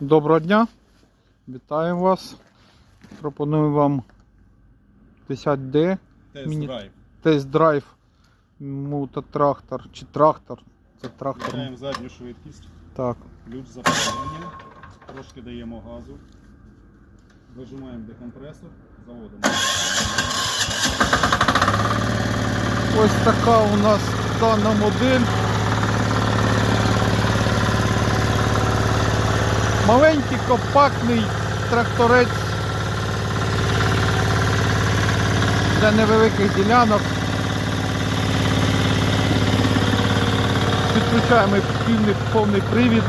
Доброго дня. Вітаємо вас. Пропоную вам 10D Тест-драйв. тест-драйв мототрактор чи трактор. Це трактор. Міняємо задню швидкість, Так. ключ запалення, трошки даємо газу, вижимаємо декомпресор, заводимо. Ось така у нас дана модель. Маленький компактний тракторець для невеликих ділянок. Підключаємо повний, повний привід.